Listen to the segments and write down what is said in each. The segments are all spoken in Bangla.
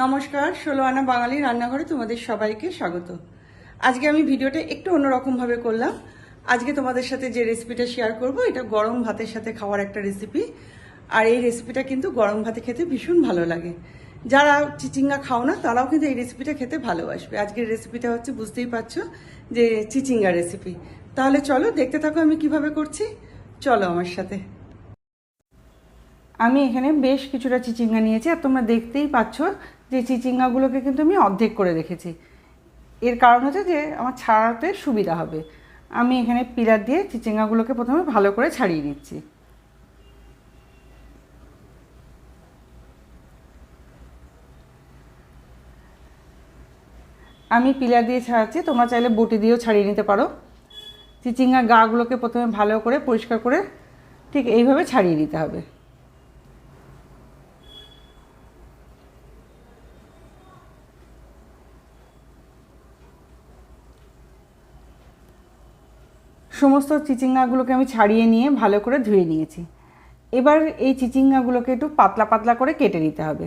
নমস্কার, ষোলো আনা বাঙালি রান্নাঘরে তোমাদের সবাইকে স্বাগত। আজকে আমি ভিডিওটা একটু অন্যরকম ভাবে করলাম। আজকে তোমাদের সাথে যে রেসিপিটা শেয়ার করব, এটা গরম ভাতের সাথে খাওয়ার একটা রেসিপি আর এই রেসিপিটা কিন্তু গরম ভাতে খেতে ভীষণ ভালো লাগে। যারা চিচিঙ্গা খাও না, তারাও কিন্তু এই রেসিপিটা খেতে ভালোবাসবে। আজকের রেসিপিটা হচ্ছে বুঝতেই পারছ যে চিচিঙ্গা রেসিপি তাহলে চলো, দেখতে থাকো আমি কীভাবে করছি। চলো আমার সাথে। আমি এখানে বেশ কিছুটা চিচিঙ্গা নিয়েছি, আর তোমরা দেখতেই পাচ্ছ যে চিচিঙ্গাগুলোকে কিন্তু আমি অর্ধেক করে রেখেছি। এর কারণ হচ্ছে যে আমার ছাড়াতে সুবিধা হবে। আমি এখানে পিলার দিয়ে চিচিঙ্গাগুলোকে প্রথমে ভালো করে ছাড়িয়ে নিচ্ছি। আমি পিলার দিয়ে ছাড়াচ্ছি, তোমরা চাইলে বটি দিয়েও ছাড়িয়ে নিতে পারো। চিচিঙ্গা গাগুলোকে প্রথমে ভালো করে পরিষ্কার করে ঠিক এইভাবে ছাড়িয়ে নিতে হবে। সমস্ত চিচিঙ্গাগুলোকে আমি ছাড়িয়ে নিয়ে ভালো করে ধুয়ে নিয়েছি। এবার এই চিচিঙ্গাগুলোকে একটু পাতলা পাতলা করে কেটে নিতে হবে।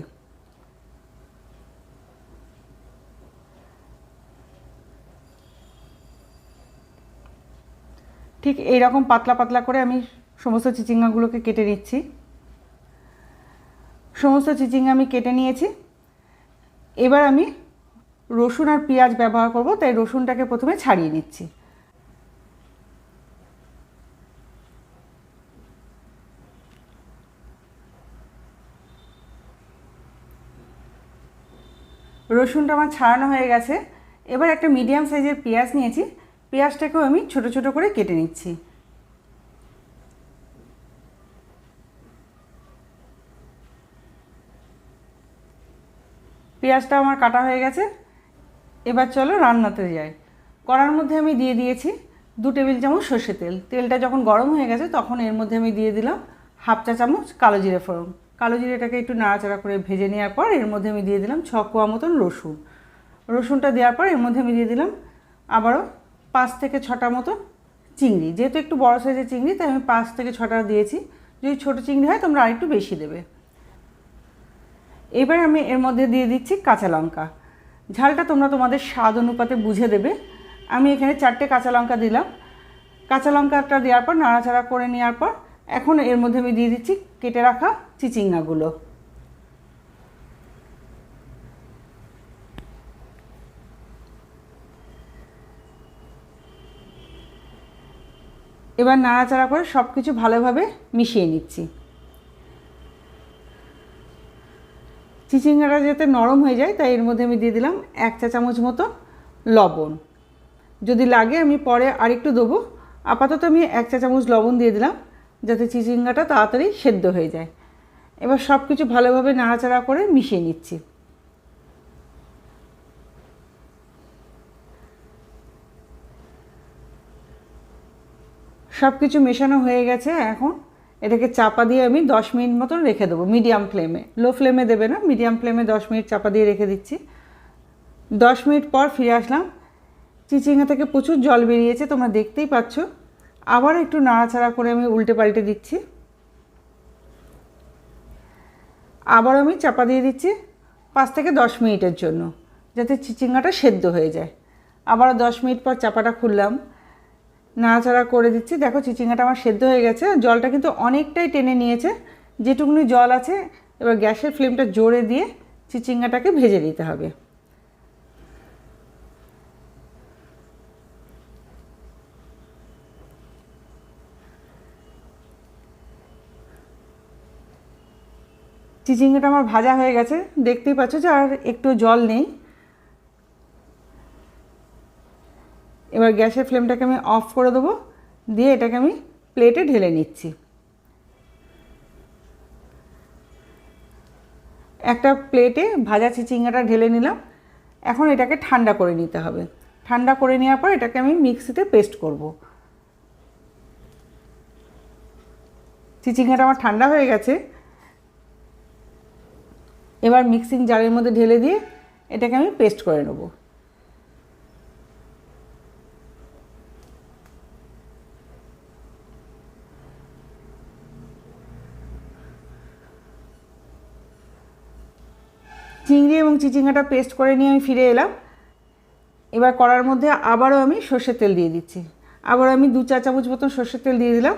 ঠিক এই রকম পাতলা পাতলা করে আমি সমস্ত চিচিঙ্গাগুলোকে কেটে নিচ্ছি। সমস্ত চিচিঙ্গা আমি কেটে নিয়েছি। এবার আমি রসুন আর পেঁয়াজ ব্যবহার করব, তাই রসুনটাকে প্রথমে ছাড়িয়ে নিচ্ছি। রসুনটা আমার ছাড়ানো হয়ে গেছে। এবার একটা মিডিয়াম সাইজের পেঁয়াজ নিয়েছি। পেঁয়াজটাকেও আমি ছোট ছোট করে কেটে নিচ্ছি। পেঁয়াজটা আমার কাটা হয়ে গেছে। এবার চলো রান্নাতে যাই। কড়ার মধ্যে আমি দিয়ে দিয়েছি দু টেবিল চামচ সর্ষে তেল। তেলটা যখন গরম হয়ে গেছে তখন এর মধ্যে আমি দিয়ে দিলাম হাফ চা চামচ কালো জিরে ফোড়ন। কালো জিরেটাকে একটু নাড়াচাড়া করে ভেজে নেওয়ার পর এর মধ্যে আমি দিয়ে দিলাম ছ কোয়া মতন রসুন। রসুনটা দেওয়ার পর এর মধ্যে আমি দিয়ে দিলাম আবারও পাঁচ থেকে ছটা মতন চিংড়ি। যেহেতু একটু বড় সাইজের চিংড়ি, তাই আমি পাঁচ থেকে ছটা দিয়েছি। যদি ছোটো চিংড়ি হয় তোমরা আরেকটু বেশি দেবে। এবার আমি এর মধ্যে দিয়ে দিচ্ছি কাঁচা লঙ্কা। ঝালটা তোমরা তোমাদের স্বাদ অনুপাতে বুঝে দেবে। আমি এখানে চারটে কাঁচা লঙ্কা দিলাম। কাঁচা লঙ্কাটা দেওয়ার পর, নাড়াচাড়া করে নেওয়ার পর, এখন এর মধ্যে আমি দিয়ে দিচ্ছি কেটে রাখা চিচিঙ্গাগুলো। এবার নাড়াচাড়া করে সব কিছু ভালোভাবে মিশিয়ে নিচ্ছি। চিচিঙ্গাটা যাতে নরম হয়ে যায়, তাই এর মধ্যে আমি দিয়ে দিলাম এক চা চামচ মতো লবণ। যদি লাগে আমি পরে আরেকটু দেবো। আপাতত আমি এক চা চামচ লবণ দিয়ে দিলাম। যাতে চিচিঙ্গাটা তাড়াতাড়ি সেদ্ধ হয়ে যায়। এবার সব কিছু ভালোভাবে নাড়াচাড়া করে মিশিয়ে নিচ্ছি। সব কিছু মেশানো হয়ে গেছে, এখন এটাকে চাপা দিয়ে আমি দশ মিনিট মতন রেখে দেবো মিডিয়াম ফ্লেমে। লো ফ্লেমে দেবে না, মিডিয়াম ফ্লেমে দশ মিনিট চাপা দিয়ে রেখে দিচ্ছি। দশ মিনিট পর ফিরে আসলাম। চিচিঙ্গা থেকে প্রচুর জল বেরিয়েছে, তোমরা দেখতেই পাচ্ছ। আবার একটু নাড়াচাড়া করে আমি উল্টে পাল্টে দিচ্ছি। আবার আমি চাপা দিয়ে দিচ্ছি পাঁচ থেকে দশ মিনিটের জন্য, যাতে চিচিঙ্গাটা সেদ্ধ হয়ে যায়। আবার দশ মিনিট পর চাপাটা খুললাম, নাড়াচাড়া করে দিচ্ছি। দেখো চিচিঙ্গাটা আমার সেদ্ধ হয়ে গেছে, জলটা কিন্তু অনেকটাই টেনে নিয়েছে। যেটুকুনি জল আছে, এবার গ্যাসের ফ্লেমটা জোরে দিয়ে চিচিঙ্গাটাকে ভেজে দিতে হবে। চিচিঙ্গাটা আমার ভাজা হয়ে গেছে, দেখতেই পাচ্ছ যে আর একটু জল নেই। এবার গ্যাসের ফ্লেমটাকে আমি অফ করে দেবো, দিয়ে এটাকে আমি প্লেটে ঢেলে নিচ্ছি। একটা প্লেটে ভাজা চিচিঙ্গাটা ঢেলে নিলাম, এখন এটাকে ঠান্ডা করে নিতে হবে। ঠান্ডা করে নেওয়ার পর এটাকে আমি মিক্সিতে পেস্ট করব। চিচিঙ্গাটা আমার ঠান্ডা হয়ে গেছে এবার মিক্সিং জারের মধ্যে ঢেলে দিয়ে এটাকে আমি পেস্ট করে নেব। চিংড়ি এবং চিচিঙ্গাটা পেস্ট করে নিয়ে আমি ফিরে এলাম। এবার কড়ার মধ্যে আবারও আমি সর্ষের তেল দিয়ে দিচ্ছি। আবার আমি দু চা চামচ মতন সর্ষের তেল দিয়ে দিলাম।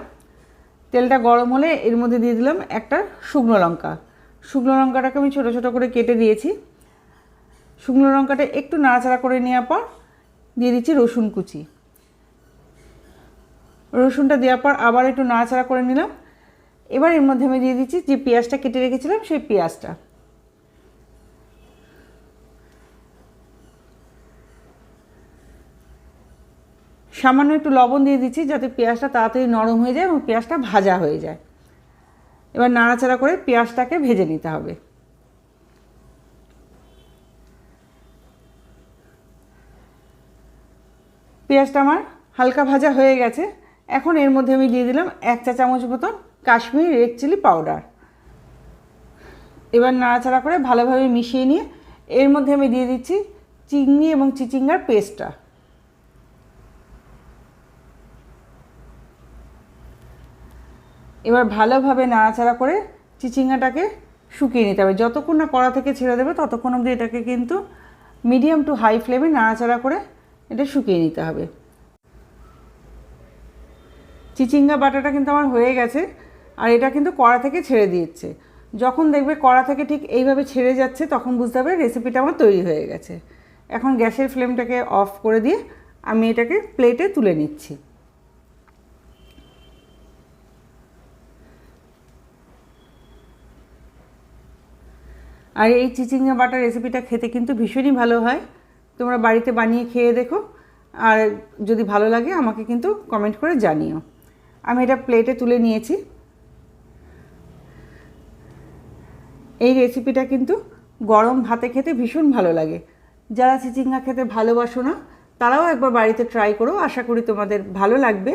তেলটা গরম হলে এর মধ্যে দিয়ে দিলাম একটা শুকনো লঙ্কা। শুকনো লঙ্কাটাকে আমি ছোটো ছোটো করে কেটে দিয়েছি। শুকনো লঙ্কাটা একটু নাড়াচাড়া করে নেওয়ার পর দিয়ে দিচ্ছি রসুন কুচি। রসুনটা দেওয়ার পর আবার একটু নাড়াচাড়া করে নিলাম। এবার এর মধ্যে আমি দিয়ে দিচ্ছি যে পেঁয়াজটা কেটে রেখেছিলাম সেই পেঁয়াজটা। সামান্য একটু লবণ দিয়ে দিচ্ছি যাতে পেঁয়াজটা তাড়াতাড়ি নরম হয়ে যায় এবং পেঁয়াজটা ভাজা হয়ে যায়। এবার নাড়াচাড়া করে পেঁয়াজটাকে ভেজে নিতে হবে। পেঁয়াজটা আমার হালকা ভাজা হয়ে গেছে। এখন এর মধ্যে আমি দিয়ে দিলাম এক চা চামচ মতন কাশ্মীরি রেড চিলি পাউডার। এবার নাড়াচাড়া করে ভালোভাবে মিশিয়ে নিয়ে এর মধ্যে আমি দিয়ে দিচ্ছি চিংড়ি এবং চিচিঙ্গার পেস্টটা। এবার ভালোভাবে নাড়াচাড়া করে চিচিঙ্গাটাকে শুকিয়ে নিতে হবে। যতক্ষণ না কড়া থেকে ছেড়ে দেবে, ততক্ষণ অবধি এটাকে কিন্তু মিডিয়াম টু হাই ফ্লেমে নাড়াচাড়া করে এটা শুকিয়ে নিতে হবে। চিচিঙ্গা বাটাটা কিন্তু আমার হয়ে গেছে আর এটা কিন্তু কড়া থেকে ছেড়ে দিয়েছে। যখন দেখবে কড়া থেকে ঠিক এইভাবে ছেড়ে যাচ্ছে, তখন বুঝতে হবে রেসিপিটা আমার তৈরি হয়ে গেছে। এখন গ্যাসের ফ্লেমটাকে অফ করে দিয়ে আমি এটাকে প্লেটে তুলে নিচ্ছি। আর এই চিচিঙ্গা বাটার রেসিপিটা খেতে কিন্তু ভীষণই ভালো হয়। তোমরা বাড়িতে বানিয়ে খেয়ে দেখো। আর যদি ভালো লাগে, আমাকে কিন্তু কমেন্ট করে জানিও। আমি এটা প্লেটে তুলে নিয়েছি। এই রেসিপিটা কিন্তু গরম ভাতে খেতে ভীষণ ভালো লাগে। যারা চিচিঙ্গা খেতে ভালোবাসো না, তারাও একবার বাড়িতে ট্রাই করো। আশা করি তোমাদের ভালো লাগবে।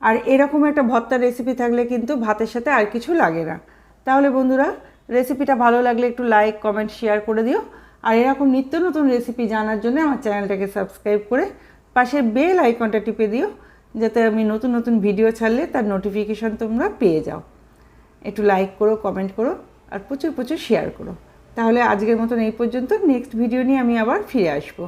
আর এরকম একটা ভর্তার রেসিপি থাকলে কিন্তু ভাতের সাথে আর কিছু লাগে না। তাহলে বন্ধুরা রেসিপিটা ভালো লাগলে একটু লাইক কমেন্ট শেয়ার করে দিও। আর এরকম নিত্য নতুন রেসিপি জানার জন্য আমার চ্যানেলটাকে সাবস্ক্রাইব করে পাশের বেল আইকনটা টিপে দিও, যাতে আমি নতুন নতুন ভিডিও ছাড়লে তার নোটিফিকেশান তোমরা পেয়ে যাও। একটু লাইক করো কমেন্ট করো, আর প্রচুর প্রচুর শেয়ার করো। তাহলে আজকের মতন এই পর্যন্ত। নেক্সট ভিডিও নিয়ে আমি আবার ফিরে আসব।